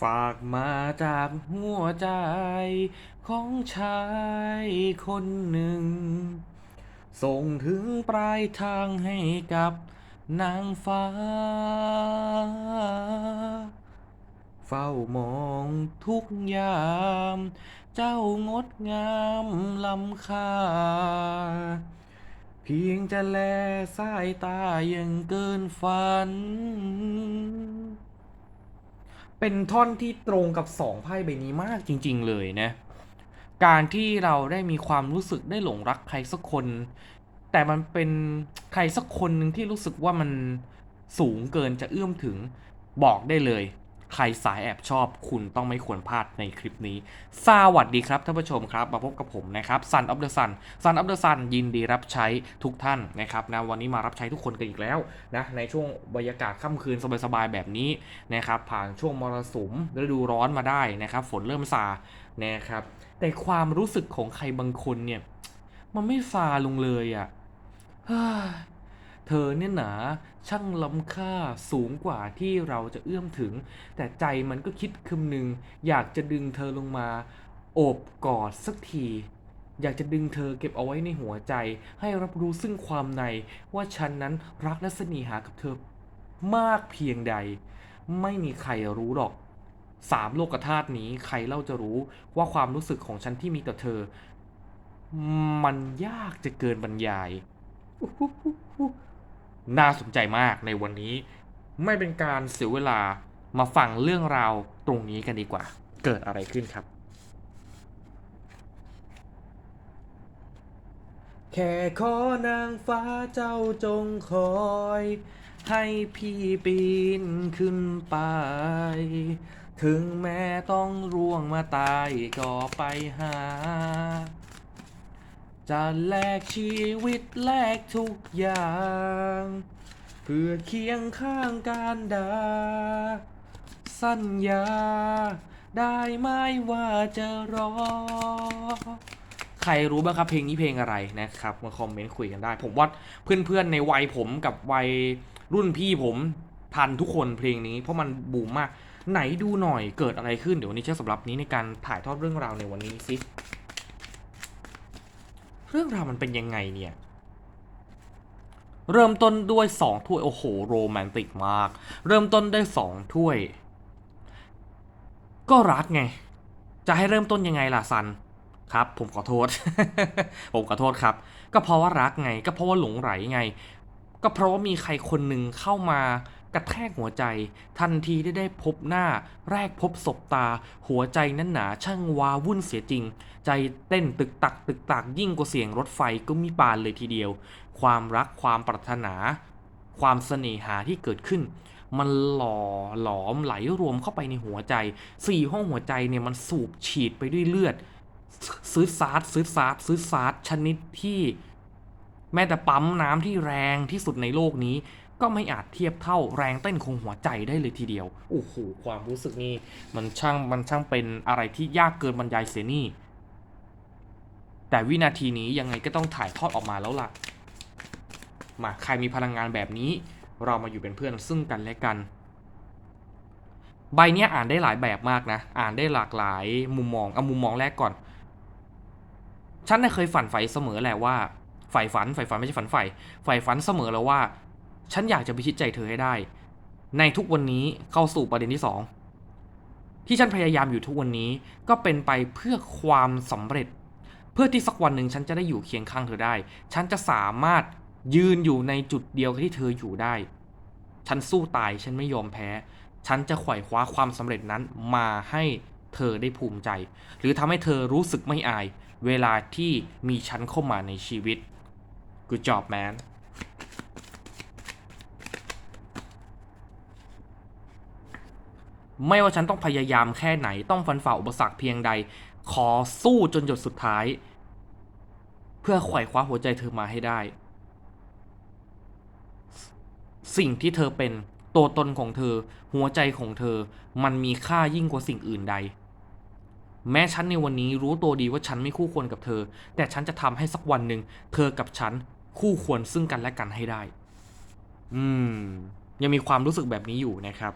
ฝากมาจากหัวใจของชายคนหนึ่ง ส่งถึงปลายทางให้กับนางฟ้า เฝ้ามองทุกยาม เจ้างดงามลำค่า เพียงจะแลสายตายังเกินฝัน เป็นท่อนที่ตรงกับสองไพ่ใบนี้มากจริง ๆ เลยนะ การที่เราได้มีความรู้สึกได้หลงรักใครสักคน แต่มันเป็นใครสักคนหนึ่งที่รู้สึกว่ามันสูงเกินจะเอื้อมถึงบอกได้เลย ใครสายแอบชอบคุณต้องไม่ควรพลาดในคลิปนี้ สวัสดีครับท่านผู้ชมครับ มาพบกับผมนะครับ Sun of the Sun Sun of the Sun ยินดีรับใช้ทุกท่านนะครับนะวันนี้มารับใช้ทุกคนกันอีกแล้วนะในช่วงบรรยากาศค่ำคืนสบายๆแบบนี้นะครับผ่านช่วงมรสุมฤดูร้อนมาได้นะครับฝนเริ่มซานะครับแต่ความรู้สึกของใครบางคนเนี่ยมันไม่ซาลงเลยอะ่ะ เธอเนี่ยหนาช่างล้ำค่าสูงกว่าที่เราจะเอื้อมถึง แต่ใจมันก็คิดคำนึง อยากจะดึงเธอลงมา โอบกอดสักที อยากจะดึงเธอเก็บเอาไว้ในหัวใจ ให้รับรู้ซึ่งความในว่าฉันนั้นรักและเสน่หากับเธอมากเพียงใด ไม่มีใครรู้หรอกสามโลกธาตุนี้ใครเล่าจะรู้ว่าความรู้สึกของฉันที่มีต่อเธอ มันยากจะเกินบรรยาย น่าสนใจมากในวันนี้ ไม่เป็นการเสียเวลามาฟังเรื่องราวตรงนี้กันดีกว่า เกิดอะไรขึ้นครับ แค่ขอนางฟ้าเจ้าจงคอย ให้พี่ปีนขึ้นไป ถึงแม้ต้องร่วงมาตายก็ไปหา จะแลกชีวิตแลกทุกอย่าง เพื่อเคียงข้างการดา สัญญา ได้ไหมว่าจะรอ ใครรู้บ้างครับเพลงนี้เพลงอะไรนะครับมาคอมเมนต์คุยกันได้ ผมว่าเพื่อนๆในวัยผมกับวัยรุ่นพี่ผมทันทุกคนเพลงนี้เพราะมันบูมมาก ไหนดูหน่อยเกิดอะไรขึ้นเดี๋ยววันนี้ใช้สำหรับนี้ในการถ่ายทอดเรื่องราวในวันนี้สิ เรื่องราวมันเป็นยังไงเนี่ย เริ่มต้นด้วยสองถ้วย โอ้โห โรแมนติกมาก เริ่มต้นด้วยสองถ้วย ก็รักไง จะให้เริ่มต้นยังไงล่ะซันครับ ผมขอโทษ ผมขอโทษครับ ก็เพราะว่ารักไง ก็เพราะว่าหลงไหลไง ก็เพราะว่ามีใครคนหนึ่งเข้ามา กระแทกหัวใจ ทันทีได้ได้พบหน้า แรกพบศบตา หัวใจนั้นหนาช่างวาวุ่นเสียจริง ใจเต้นตึกตักตึกตักยิ่งกว่าเสียงรถไฟก็มีปานเลยทีเดียว ความรักความปรารถนา ความเสน่หาที่เกิดขึ้น มันหล่อหลอมไหลรวมเข้าไปในหัวใจสี่ห้องหัวใจเนี่ยมันสูบฉีดไปด้วยเลือดซื้อซาร์ซื้อซาร์ซื้อซาร์ชนิดที่ แม้แต่ปั๊มน้ำที่แรงที่สุดในโลกนี้ ก็ไม่อาจเทียบเท่าแรงเต้นของหัวใจได้เลยทีเดียวโอ้โหความรู้สึกนี่มันช่างมันช่างเป็นอะไรที่ยากเกินบรรยายเสียนี่ แต่วินาทีนี้ยังไงก็ต้องถ่ายทอดออกมาแล้วล่ะ มาใครมีพลังงานแบบนี้ เรามาอยู่เป็นเพื่อนซึ่งกันและกัน ใบเนี้ยอ่านได้หลายแบบมากนะ อ่านได้หลากหลายมุมมองเอามุมมองแรกก่อน ฉันเคยฝันใฝ่เสมอแหละว่าใฝ่ฝันใฝ่ฝันไม่ใช่ฝันใฝ่ใฝ่ฝันเสมอแล้วว่า ฉันอยากจะพิชิตใจเธอให้ได้ ในทุกวันนี้เข้าสู่ประเด็นที่สองที่ฉันพยายามอยู่ทุกวันนี้ก็เป็นไปเพื่อความสำเร็จ เพื่อที่สักวันหนึ่งฉันจะได้อยู่เคียงข้างเธอได้ ฉันจะสามารถยืนอยู่ในจุดเดียวกับที่เธออยู่ได้ ฉันสู้ตายฉันไม่ยอมแพ้ ฉันจะไขว่คว้าความสำเร็จนั้นมาให้เธอได้ภูมิใจ หรือทำให้เธอรู้สึกไม่อาย เวลาที่มีฉันเข้ามาในชีวิต Good job man ไม่ว่าฉันต้องพยายามแค่ไหน ต้องฟันฝ่าอุปสรรคเพียงใด ขอสู้จนหยดสุดท้าย เพื่อไขว่คว้าหัวใจเธอมาให้ได้ สิ่งที่เธอเป็นตัวตนของเธอ หัวใจของเธอ มันมีค่ายิ่งกว่าสิ่งอื่นใด แม้ฉันในวันนี้รู้ตัวดีว่าฉันไม่คู่ควรกับเธอ แต่ฉันจะทำให้สักวันหนึ่งเธอกับฉันคู่ควรซึ่งกันและกันให้ได้ อืม ยังมีความรู้สึกแบบนี้อยู่นะครับ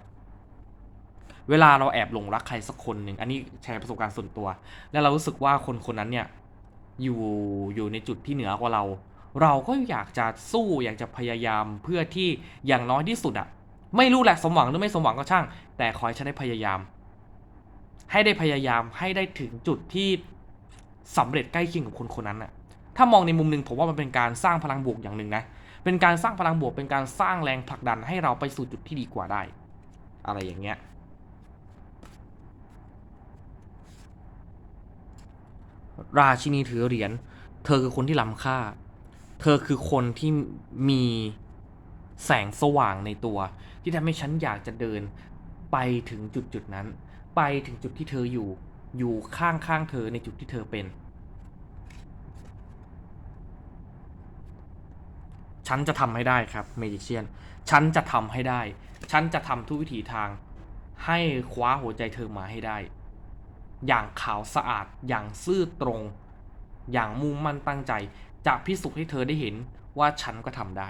เวลาเราแอบหลงรักใครสักคนหนึ่งอันนี้แชร์ประสบการณ์ส่วนตัว แล้วเรารู้สึกว่าคนคนนั้นเนี่ยอยู่อยู่ในจุดที่เหนือกว่าเรา เราก็อยากจะสู้อยากจะพยายามเพื่อที่อย่างน้อยที่สุดอะไม่รู้แหละสมหวังหรือไม่สมหวังก็ช่าง แต่ขอให้ฉันได้พยายาม ให้ได้พยายามให้ได้ถึงจุดที่สำเร็จใกล้เคียงกับคนคนนั้นอะถ้ามองในมุมหนึ่งผมว่ามันเป็นการสร้างพลังบวกอย่างหนึ่งนะเป็นการสร้างพลังบวกเป็นการสร้างแรงผลักดันให้เราไปสู่จุดที่ดีกว่าได้ อะไรอย่างเงี้ย ราชินีถือเหรียญ เธอคือคนที่ล้ำค่า เธอคือคนที่มีแสงสว่างในตัว ที่ทำให้ฉันอยากจะเดินไปถึงจุดจุดนั้น ไปถึงจุดที่เธออยู่ อยู่ข้างข้างๆเธอในจุดที่เธอเป็น ฉันจะทำให้ได้ครับเมจิเชียน ฉันจะทำให้ได้ ฉันจะทำทุกวิถีทาง ให้คว้าหัวใจเธอมาให้ได้ อย่างขาวสะอาด อย่างซื่อตรง อย่างมุ่งมั่นตั้งใจ จะพิสูจน์ให้เธอได้เห็นว่าฉันก็ทำได้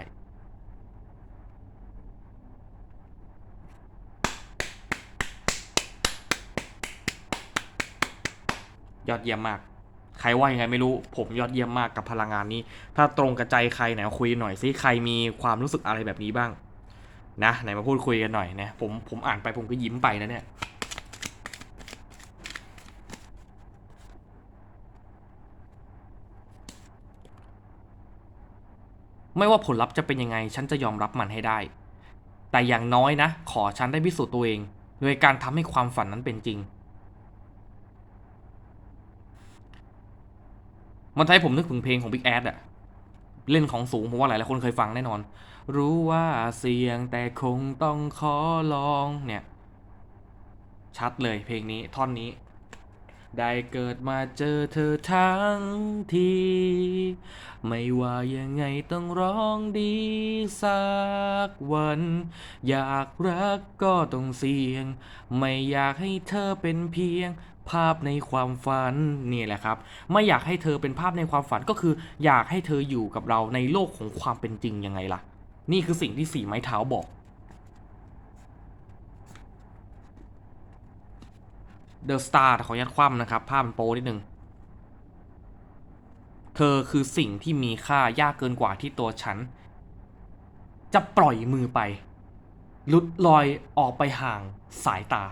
ยอดเยี่ยมมาก ใครว่ายังไงไม่รู้ ผมยอดเยี่ยมมากกับพลังงานนี้ ถ้าตรงกับใจใครไหนคุยหน่อยสิใครมีความรู้สึกอะไรแบบนี้บ้าง นะไหนมาพูดคุยกันหน่อยนะ ผมผมอ่านไปผมก็ยิ้มไปนะเนี่ย ไม่ว่าผลลัพธ์จะเป็นยังไง ฉันจะยอมรับมันให้ได้ แต่อย่างน้อยนะ ขอฉันได้พิสูจน์ตัวเอง โดยการทำให้ความฝันนั้นเป็นจริง มันทำให้ผมนึกถึงเพลงของ Big a d อะเล่นของสูงผมว่าหลายหลายคนเคยฟังแน่นอน รู้ว่าเสี่ยงแต่คงต้องขอลองเนี่ย ชัดเลยเพลงนี้ท่อนนี้ ได้เกิดมาเจอเธอทั้งที ไม่ว่ายังไงต้องร้องดีสักวัน อยากรักก็ต้องเสี่ยง ไม่อยากให้เธอเป็นเพียงภาพในความฝันนี่แหละครับ ไม่อยากให้เธอเป็นภาพในความฝันก็คือ อยากให้เธออยู่กับเราในโลกของความเป็นจริงยังไงล่ะ นี่คือสิ่งที่สี่ไม้เท้าบอก เดอะสตาร์ขออนุญาตคว่ำนะครับ ภาพมันโป้นิดนึง เธอคือสิ่งที่มีค่ายากเกินกว่าที่ตัวฉัน จะปล่อยมือไป ลุดลอยออกไปห่างสายตา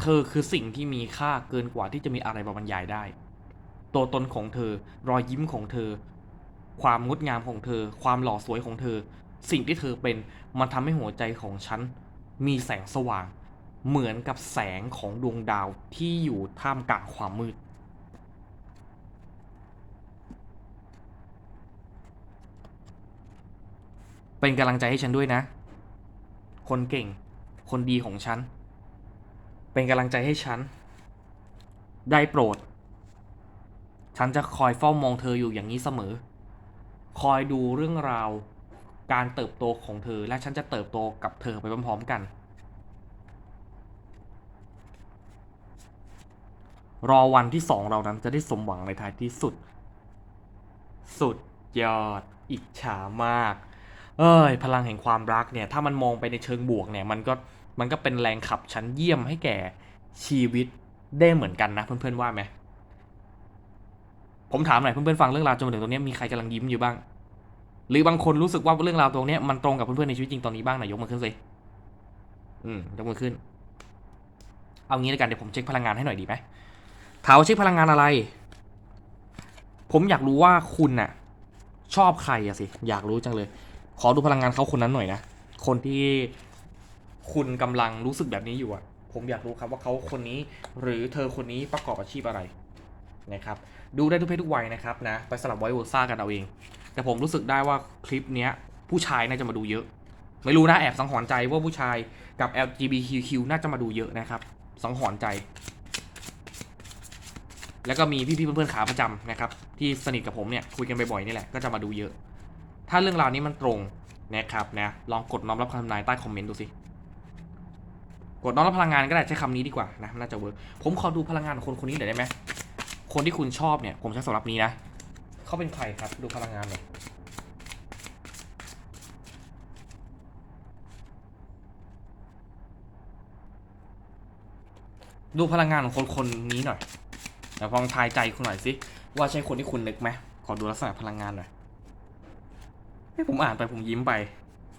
เธอคือสิ่งที่มีค่าเกินกว่าที่จะมีอะไรมาบรรยายได้ ตัวตนของเธอ รอยยิ้มของเธอ ความงดงามของเธอ ความหล่อสวยของเธอ สิ่งที่เธอเป็น มันทำให้หัวใจของฉัน มีแสงสว่าง เหมือนกับแสงของดวงดาวที่อยู่ท่ามกลางความมืด เป็นกำลังใจให้ฉันด้วยนะ คนเก่ง คนดีของฉัน เป็นกำลังใจให้ฉัน ได้โปรด ฉันจะคอยเฝ้ามองเธออยู่อย่างนี้เสมอ คอยดูเรื่องราว การเติบโตของเธอและฉันจะเติบโตกับเธอไปพร้อมๆกัน รอวันที่สองเรานั้นจะได้สมหวังในท้ายที่สุด สุดยอด อิจฉามาก เอ้ย พลังแห่งความรักเนี่ย ถ้ามันมองไปในเชิงบวกเนี่ย มันก็ มันก็เป็นแรงขับชั้นเยี่ยมให้แก่ชีวิตได้เหมือนกันนะเพื่อนๆว่าไหม ผมถามหน่อยเพื่อนๆฟังเรื่องราวจนถึงตรงนี้มีใครกำลังยิ้มอยู่บ้าง หรือบางคนรู้สึกว่าเรื่องราวตรงนี้มันตรงกับเพื่อนๆในชีวิตจริงตอนนี้บ้างไหนยกมือขึ้นสิ อืมยกมือขึ้น เอางี้แล้วกันเดี๋ยวผมเช็คพลังงานให้หน่อยดีไหม ถามว่าเช็คพลังงานอะไร ผมอยากรู้ว่าคุณน่ะ ชอบใครอะสิ อยากรู้จังเลย ขอดูพลังงานเขาคนนั้นหน่อยนะ คนที่คุณกำลังรู้สึกแบบนี้อยู่อะผมอยากรู้ครับว่าเขาคนนี้ หรือเธอคนนี้ประกอบอาชีพอะไรนะครับ ดูได้ทุกเพศทุกวัยนะครับนะ ไปสลับไว้เวอร์ซ่ากันเอาเอง แต่ผมรู้สึกได้ว่าคลิปเนี้ย ผู้ชายน่าจะมาดูเยอะ ไม่รู้นะแอบสังหรณ์ใจว่าผู้ชายกับ LGBTQ น่าจะมาดูเยอะนะครับ สังหรณ์ใจ แล้วก็มีพี่ๆเพื่อนๆขาประจำนะครับ ที่สนิทกับผมเนี่ยคุยกันบ่อยๆนี่แหละก็จะมาดูเยอะ ถ้าเรื่องราวนี้มันตรงนะครับนะลองกดน้อมรับคำทำนายใต้คอมเมนต์ดูสิกดน้อมรับพลังงานก็ได้ใช้คำนี้ดีกว่านะน่าจะเวิร์กผมขอดูพลังงานของคนคนนี้หน่อยได้ไหมคนที่คุณชอบเนี่ยผมใช้สำหรับนี้นะเขาเป็นใครครับดูพลังงานหน่อยดูพลังงานของคนคนนี้หน่อย เดี๋ยวลองทายใจคุณหน่อยสิว่าใช่คนที่คุณนึกไหมขอดูลักษณะพลังงานหน่อยให้ผมอ่านไปผมยิ้มไป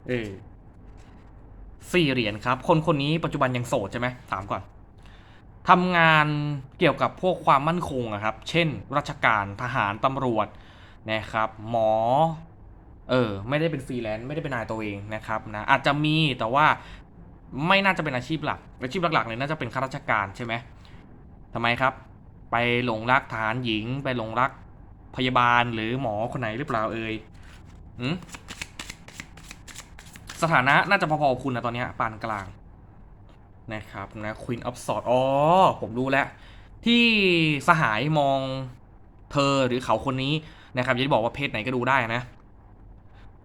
เออสี่เหรียญครับ คนคนนี้ปัจจุบันยังโสดใช่ไหมถามก่อนทำงานเกี่ยวกับพวกความมั่นคงอะครับ เช่น ราชการทหารตำรวจนะครับ หมอ เออ ไม่ได้เป็นฟรีแลนซ์ไม่ได้เป็นนายตัวเองนะครับนะอาจจะมีแต่ว่าไม่น่าจะเป็นอาชีพหลักอาชีพหลักๆเลยน่าจะเป็นข้าราชการใช่ไหมทำไมครับ ไปหลงรักทหารหญิง ไปหลงรักพยาบาลหรือหมอคนไหนหรือเปล่าเอ่ยอืมสถานะน่าจะพอๆคุณนะตอนนี้ปานกลางนะครับนะ Queen of Swords อ๋อผมรู้แล้ว ที่สหายมองเธอหรือเขาคนนี้นะครับอย่าบอกว่าเพศไหนก็ดูได้นะ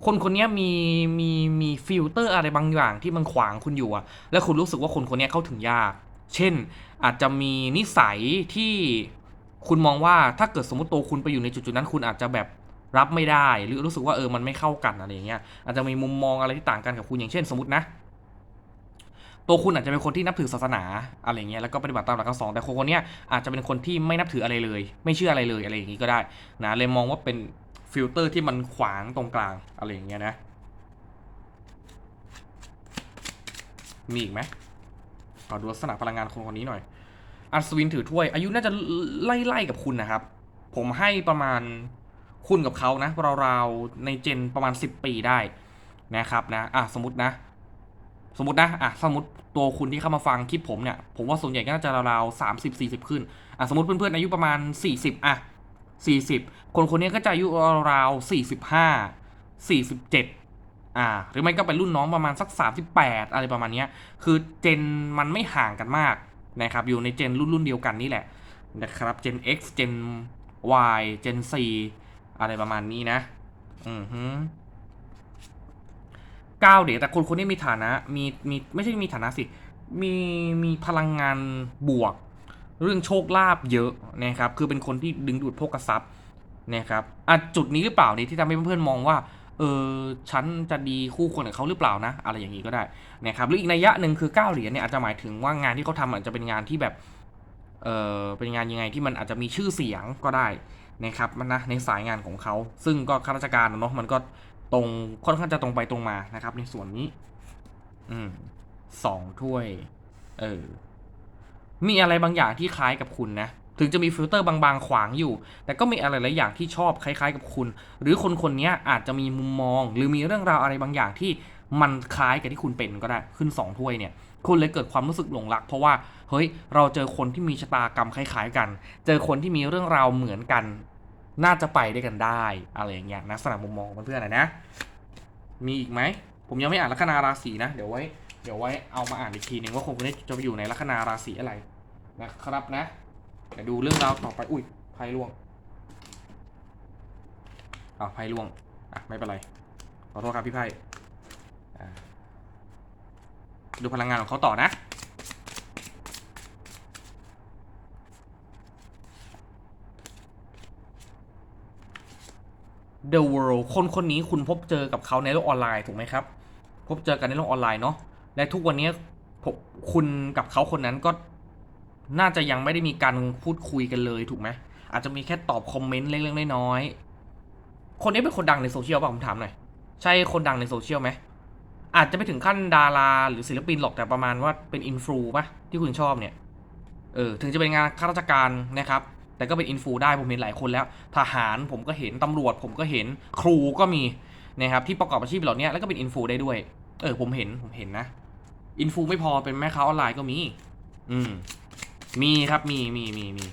คนคนนี้มีมีมีฟิลเตอร์อะไรบางอย่างที่มันขวางคุณอยู่อะแล้วคุณรู้สึกว่าคนคนนี้เข้าถึงยาก เช่น อาจจะมีนิสัยที่คุณมองว่าถ้าเกิดสมมติตัวคุณไปอยู่ในจุดๆนั้น คุณอาจจะแบบรับไม่ได้ หรือรู้สึกว่าเออมันไม่เข้ากันอะไรอย่างเงี้ยอาจจะมีมุมมองอะไรที่ต่างกันกับคุณอย่างเช่น สมมตินะตัวคุณอาจจะเป็นคนที่นับถือศาสนาอะไรเงี้ยแล้วก็ปฏิบัติตามหลักคำสอนแต่คนคนนี้อาจจะเป็นคนที่ไม่นับถืออะไรเลย ไม่เชื่ออะไรเลยอะไรอย่างงี้ก็ได้นะเลยมองว่าเป็นฟิลเตอร์ที่มันขวางตรงกลางอะไรอย่างเงี้ยนะมีอีกไหม ขอดูลักษณะพลังงานคนคนนี้หน่อย อัศวินถือถ้วย อายุน่าจะไล่ๆกับคุณนะครับ ผมให้ประมาณคุณกับเขานะราวๆในเจนประมาณ 10 ปีได้นะครับนะอะสมมตินะ สมมตินะอะสมมติตัวคุณที่เข้ามาฟังคลิปผมเนี่ยผมว่าส่วนใหญ่ก็น่าจะราวๆสามสิบสี่สิบขึ้นอะสมมติเพื่อนๆอายุประมาณสี่สิบอะสี่สิบคนคนนี้ก็จะอายุราวๆสี่สิบห้าสี่สิบเจ็ด อ่าหรือไม่ก็เป็นรุ่นน้องประมาณสักสามสิบแปดอะไรประมาณนี้คือเจนมันไม่ห่างกันมากนะครับอยู่ในเจนรุ่นรุ่นเดียวกันนี่แหละนะครับเจน X เจน Y เจน C อะไรประมาณนี้นะ อือฮึก้าวเดี๋ยวแต่คนคนนี้มีฐานะมีมีไม่ใช่มีฐานะสิ มีมีพลังงานบวก เรื่องโชคลาภเยอะนะครับ คือเป็นคนที่ดึงดูดโภคทรัพย์นะครับอะจุดนี้หรือเปล่านี่ที่ทำให้เพื่อนๆมองว่า เออฉันจะดีคู่ควรกับเขาหรือเปล่านะ อะไรอย่างนี้ก็ได้นะครับหรืออีกนัยยะหนึ่งคือเก้าเหรียญเนี่ยอาจจะหมายถึงว่างานที่เขาทำอาจจะเป็นงานที่แบบเออเป็นงานยังไงที่มันอาจจะมีชื่อเสียงก็ได้นะครับมันนะในสายงานของเขา ซึ่งก็ข้าราชการเนาะมันก็ตรงค่อนข้างจะตรงไปตรงมานะครับ ในส่วนนี้ อืมสองถ้วย เออมีอะไรบางอย่างที่คล้ายกับคุณนะ ถึงจะมีฟิลเตอร์บางๆ ขวางอยู่ แต่ก็มีอะไรหลายอย่างที่ชอบคล้ายๆกับคุณ หรือคนคนนี้อาจจะมีมุมมอง หรือมีเรื่องราวอะไรบางอย่างที่มันคล้ายกับที่คุณเป็นก็ได้ขึ้นสองถ้วยเนี่ย คุณเลยเกิดความรู้สึกหลงรัก เพราะว่าเฮ้ยเราเจอคนที่มีชะตากรรมคล้าย ๆ กัน เจอคนที่มีเรื่องราวเหมือนกัน น่าจะไปด้วยกันได้อะไรอย่างเงี้ยนะสำหรับมุมมองเพื่อนๆนะนะ มีอีกไหมผมยังไม่อ่านลัคนาราศีนะเดี๋ยวไว้เดี๋ยวไว้เอามาอ่านอีกทีหนึ่งว่าคนคนนี้จะไปอยู่ในลัคนาราศีอะไรนะครับนะ เดี๋ยวดูเรื่องราวต่อไปอุ้ยไพ่ล่วงอ้าวไพ่ล่วงอะไม่เป็นไรขอโทษครับพี่ไพ่ดูพลังงานของเขาต่อนะ The World คนคนนี้คุณพบเจอกับเขาในโลกออนไลน์ถูกไหมครับ พบเจอกันในโลกออนไลน์เนาะและทุกวันนี้ผมคุณกับเขาคนนั้นก็ น่าจะยังไม่ได้มีการพูดคุยกันเลยถูกไหมอาจจะมีแค่ตอบคอมเมนต์เล็กๆน้อยๆคนนี้เป็นคนดังในโซเชียลป่ะผมถามหน่อยใช่คนดังในโซเชียลไหมอาจจะไม่ถึงขั้นดาราหรือศิลปินหรอกแต่ประมาณว่าเป็นอินฟลูป่ะที่คุณชอบเนี่ยเออถึงจะเป็นงานข้าราชการนะครับ แต่ก็เป็นอินฟูได้ผมเห็นหลายคนแล้ว ทหารผมก็เห็นตำรวจผมก็เห็นครูก็มีนะครับที่ประกอบอาชีพเหล่านี้แล้วก็เป็นอินฟูได้ด้วย เออผมเห็นผมเห็นนะอินฟูไม่พอเป็นแม่ค้าออนไลน์ก็มี อืม มีครับมีมีมีมี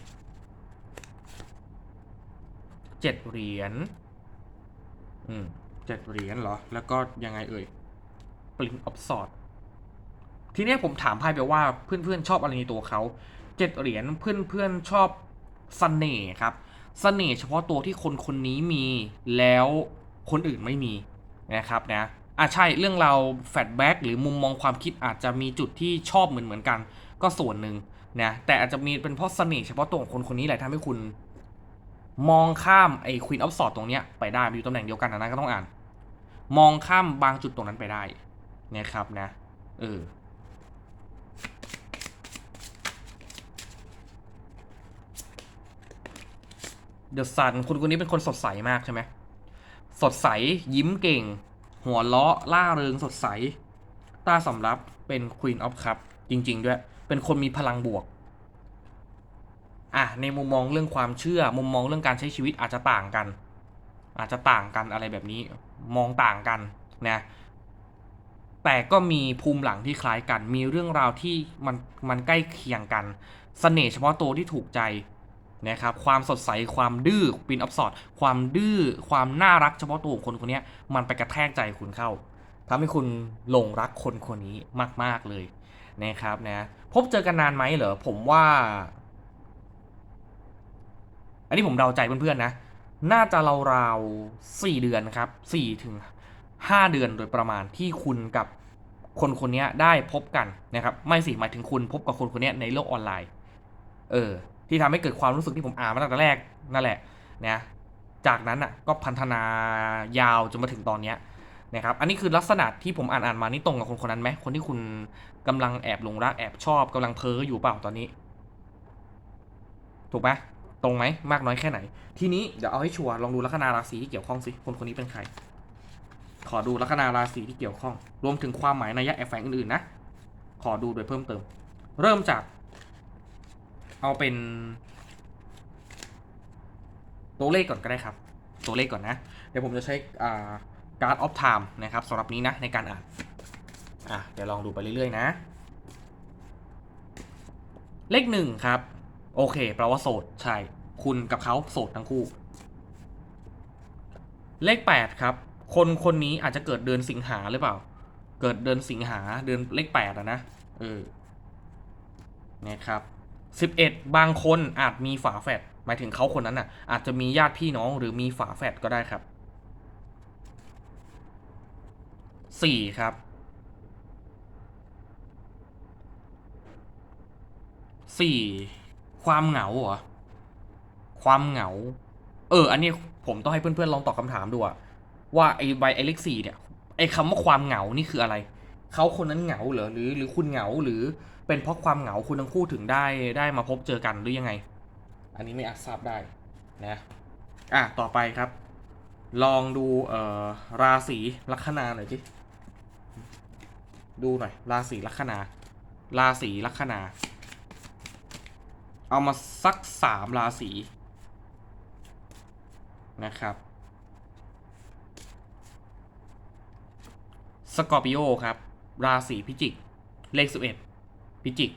เจ็ดเหรียญอืมเจ็ดเหรียญเหรอ แล้วก็ยังไงเอ่ยปลิงออฟสอดทีนี้ผมถามไพ่ไปว่าเพื่อนๆชอบอะไรในตัวเขาเจ็ดเหรียญเพื่อนๆชอบเสน่ห์ครับเสน่ห์เฉพาะตัวที่คนคนนี้มีแล้วคนอื่นไม่มีนะครับนะอะใช่เรื่องเราแฟดแบ็กหรือมุมมองความคิดอาจจะมีจุดที่ชอบเหมือนเหมือนกัน ก็ส่วนหนึ่ง นะแต่อาจจะมีเป็นเพราะเสน่ห์เฉพาะตัวของคนคนนี้แหละทำให้คุณมองข้ามไอ้ควีนออฟสอดตรงเนี้ยไปได้อยู่ตำแหน่งเดียวกันนะก็ต้องอ่าน มองข้ามบางจุดตรงนั้นไปได้นะครับนะเออเดอะซันคุณคนนี้เป็นคนสดใสมากใช่ไหมสดใสยิ้มเก่ง หัวเราะล่าเริงสดใส ตาสำรับเป็นควีนออฟครับจริง ๆ ด้วย เป็นคนมีพลังบวกอะในมุมมองเรื่องความเชื่อ มุมมองเรื่องการใช้ชีวิตอาจจะต่างกัน อาจจะต่างกันอะไรแบบนี้ มองต่างกันนะแต่ก็มีภูมิหลังที่คล้ายกัน มีเรื่องราวที่มันมันใกล้เคียงกันเสน่ห์เฉพาะตัวที่ถูกใจนะครับความสดใสความดื้อปินออฟสอดความดื้อความน่ารักเฉพาะตัวของคนคนนี้มันไปกระแทกใจคุณเข้าทำให้คุณหลงรักคนคนนี้มาก ๆเลย นะครับนะพบเจอกันนานไหมเหรอผมว่า อันนี้ผมเดาใจเพื่อนๆนะ น่าจะราวๆสี่เดือนครับสี่ถึงห้าเดือนโดยประมาณที่คุณกับคนคนนี้ได้พบกันนะครับ ไม่สิหมายถึงคุณพบกับคนคนนี้ในโลกออนไลน์ เออ ที่ทำให้เกิดความรู้สึกที่ผมอ่านมาตั้งแต่แรกนั่นแหละนะจากนั้นอะก็พันธนายาวจนมาถึงตอนเนี้ย นะครับ อันนี้คือลักษณะที่ผมอ่านอ่านมานี่ตรงกับคนคนนั้นไหมคนที่คุณกำลังแอบหลงรักแอบชอบกำลังเพ้ออยู่เปล่าตอนนี้ ถูกไหมตรงไหมมากน้อยแค่ไหน ทีนี้เดี๋ยวเอาให้ชัวร์ลองดูลัคนาราศีที่เกี่ยวข้องสิคนคนนี้เป็นใคร ขอดูลัคนาราศีที่เกี่ยวข้อง รวมถึงความหมายนัยยะแอบแฝงอื่นๆนะ ขอดูโดยเพิ่มเติม เริ่มจาก เอาเป็น ตัวเลขก่อนก็ได้ครับ ตัวเลขก่อนนะ เดี๋ยวผมจะใช้อ่า การ์ดออฟไทม์นะครับสำหรับนี้นะในการอ่านอะเดี๋ยวลองดูไปเรื่อยๆนะ เลขหนึ่งครับ โอเคแปลว่าโสด ใช่ คุณกับเขาโสดทั้งคู่ เลขแปดครับ คนคนนี้อาจจะเกิดเดือนสิงหาหรือเปล่า เกิดเดือนสิงหาเดือนเลขแปดอะนะเออนะครับสิบเอ็ดบางคนอาจมีฝาแฝดหมายถึงเขาคนนั้นน่ะ อาจจะมีญาติพี่น้องหรือมีฝาแฝดก็ได้ครับ สี่ครับสี่ความเหงาเหรอ ความเหงา เออ อันนี้ผมต้องให้เพื่อนๆลองตอบคำถามดูอะว่าไอ้ใบไอเล็กสี่เนี่ยไอ้คำว่าความเหงานี่คืออะไรเขาคนนั้นเหงาเหรอหรือ หรือคุณเหงาหรือเป็นเพราะความเหงาคุณทั้งคู่ถึงได้ได้มาพบเจอกันหรือยังไง อันนี้ไม่อาจทราบได้นะ อะต่อไปครับ ลองดูเอ่อราศีลัคนาหน่อยสิ ดูหน่อย ราศีลัคนา ราศีลัคนา เอามาสักสามราศีนะครับ สกอร์ปิโอครับ ราศีพิจิก เลขสิบเอ็ดพิจิก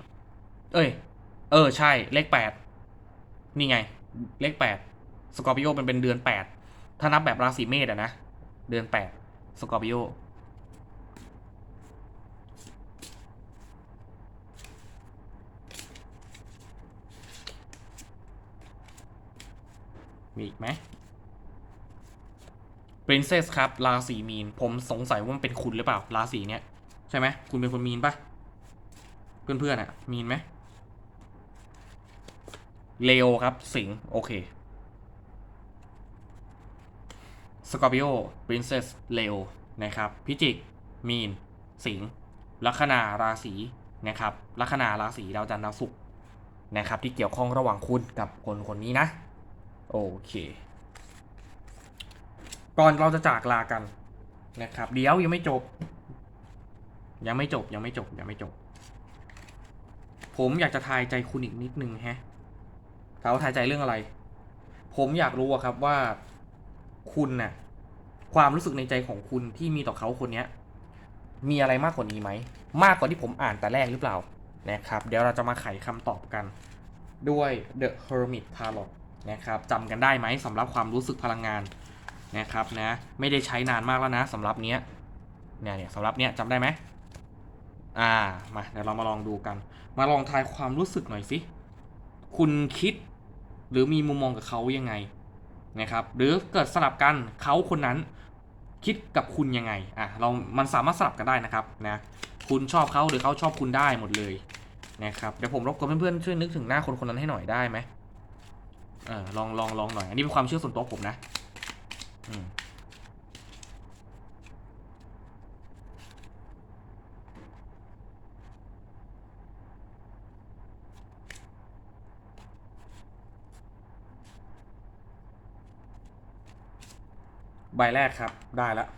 เอ้ย เออ ใช่ เลขแปดนี่ไง เลขแปดสกอร์ปิโอมันเป็นเดือนแปดถ้านับแบบราศีเมษอะนะ เดือนแปดสกอร์ปิโอ มีอีกไหม Princess ครับราศีมีน ผมสงสัยว่ามันเป็นคุณหรือเปล่า ราศีเนี้ย ใช่ไหม คุณเป็นคนมีนปะเพื่อนๆอะมีนไหมเลโอครับ สิงห์โอเคสกอร์ i ิโอ Princess เลโอนะครับ พิจิก มีน สิงห์ลัคนาราศีนะครับลัคนาราศีดาวจันทร์ดาวศุกร์นะครับ ที่เกี่ยวข้องระหว่างคุณกับคนคนนี้นะ โอเค ก่อนเราจะจากลากันนะครับ เดี๋ยวยังไม่จบ ยังไม่จบยังไม่จบยังไม่จบ ผมอยากจะทายใจคุณอีกนิดนึงแฮะเขาทายใจเรื่องอะไร ผมอยากรู้ครับว่าคุณน่ะ ความรู้สึกในใจของคุณที่มีต่อเขาคนเนี้ยมีอะไรมากกว่านี้ไหม มากกว่าที่ผมอ่านแต่แรกหรือเปล่านะครับ เดี๋ยวเราจะมาไขคำตอบกัน ด้วย The Hermit Tarot นะครับจำกันได้ไหมสำหรับความรู้สึกพลังงานนะครับนะไม่ได้ใช้นานมากแล้วนะสำหรับเนี้ยเนี่ยเนี่ยสำหรับเนี้ยจำได้ไหมอ่ามาเดี๋ยวเรามาลองดูกัน มาลองทายความรู้สึกหน่อยสิคุณคิด หรือมีมุมมองกับเขายังไงนะครับหรือเกิดสลับกันเขาคนนั้นคิดกับคุณยังไงอะเรา มันสามารถสลับกันได้นะครับนะคุณชอบเขาหรือเขาชอบคุณได้หมดเลยนะครับเดี๋ยวผมรบกวนเพื่อนๆช่วยนึกถึงหน้าคนคนนั้นให้หน่อยได้ไหม เออลองลองลองหน่อย อันนี้เป็นความเชื่อส่วนตัวผมนะอืมใบแรกครับได้แล้ว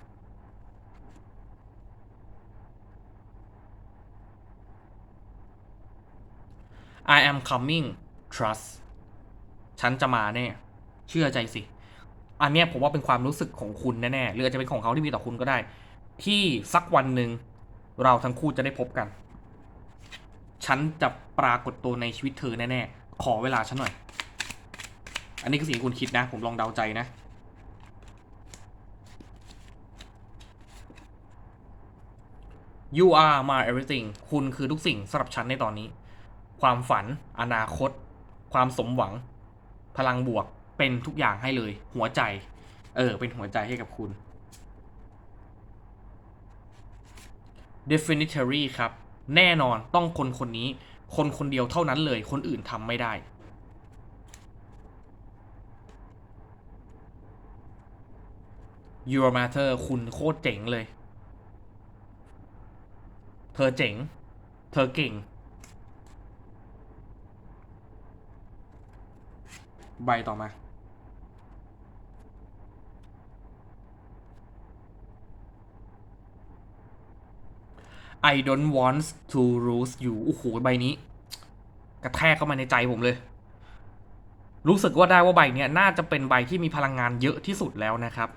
I am coming trust ฉันจะมาแน่เชื่อใจสิ อันเนี้ยผมว่าเป็นความรู้สึกของคุณแน่ๆหรืออาจจะเป็นของเขาที่มีต่อคุณก็ได้ ที่สักวันหนึ่งเราทั้งคู่จะได้พบกัน ฉันจะปรากฏตัวในชีวิตเธอแน่ๆขอเวลาฉันหน่อย อันนี้คือสิ่งที่คุณคิดนะ ผมลองเดาใจนะ you are my everything คุณคือทุกสิ่งสำหรับฉันในตอนนี้ ความฝัน อนาคต ความสมหวัง พลังบวกเป็นทุกอย่างให้เลย หัวใจ เออ เป็นหัวใจให้กับคุณ definitely ครับ แน่นอนต้องคนคนนี้ คนคนเดียวเท่านั้นเลย คนอื่นทำไม่ได้ your matter คุณโคตรเจ๋งเลย เธอเจ๋ง เธอเก่ง ใบต่อมา I don't want to lose you โอ้โห ใบนี้ กระแทกเข้ามาในใจผมเลย รู้สึกว่าได้ว่าใบเนี้ยน่าจะเป็นใบที่มีพลังงานเยอะที่สุดแล้วนะครับ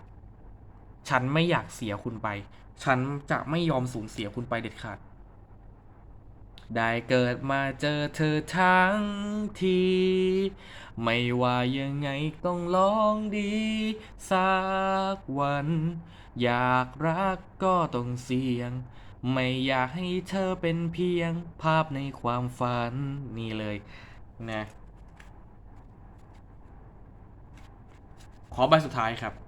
ฉันไม่อยากเสียคุณไป ฉันจะไม่ยอมสูญเสียคุณไปเด็ดขาด ได้เกิดมาเจอเธอทั้งที ไม่ว่ายังไงต้องลองดี สักวัน อยากรักก็ต้องเสี่ยง ไม่อยากให้เธอเป็นเพียงภาพในความฝันนี่เลยนะ ขอใบสุดท้ายครับ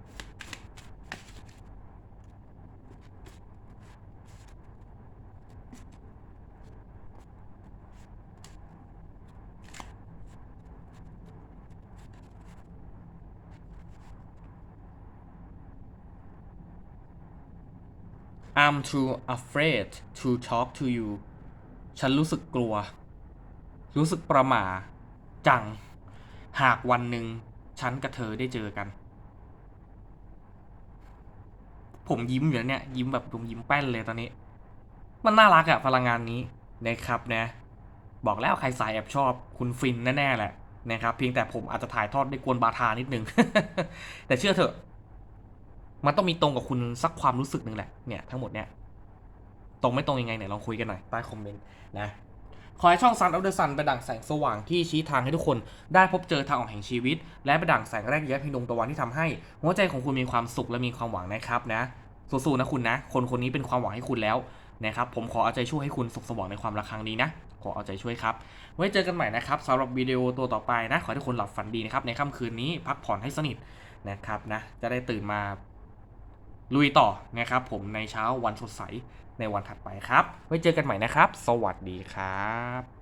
too afraid to talk to you ฉันรู้สึกกลัว รู้สึกประหม่า จัง หากวันหนึ่งฉันกับเธอได้เจอกัน ผมยิ้มอยู่เนี่ย ยิ้มแบบดวงยิ้มแป้นเลยตอนนี้ มันน่ารักอะพลังงานนี้นะครับนะ บอกแล้วใครสายแอบชอบคุณฟินแน่ๆแหละนะครับ เพียงแต่ผมอาจจะถ่ายทอดได้กวนบาทานิดนึง แต่เชื่อเถอะ มันต้องมีตรงกับคุณสักความรู้สึกหนึ่งแหละเนี่ยทั้งหมดเนี่ยตรงไม่ตรงยังไงเนี่ยลองคุยกันหน่อยใต้คอมเมนต์นะขอให้ช่อง Sun of the Sun เป็นดั่งแสงสว่างที่ชี้ทางให้ทุกคน ได้พบเจอทางออกแห่งชีวิต และเป็นดั่งแสงแรกแยกเพียงดวงตะวันที่ทำให้ หัวใจของคุณมีความสุขและมีความหวังนะครับนะสู้ๆนะคุณนะ คนคนนี้เป็นความหวังให้คุณแล้วนะครับผมขอเอาใจช่วยให้คุณสุขสมหวังในความรักครั้งนี้นะ ขอเอาใจช่วยครับ ไว้เจอกันใหม่นะครับสำหรับวิดีโอตัวต่อไปนะ ขอให้ทุกคนหลับฝันดีนะครับในค่ำคืนนี้พักผ่อนให้สนิทนะครับนะจะได้ตื่นมา ลุยต่อนะครับผมในเช้าวันสดใสในวันถัดไปครับ ไว้เจอกันใหม่นะครับ สวัสดีครับ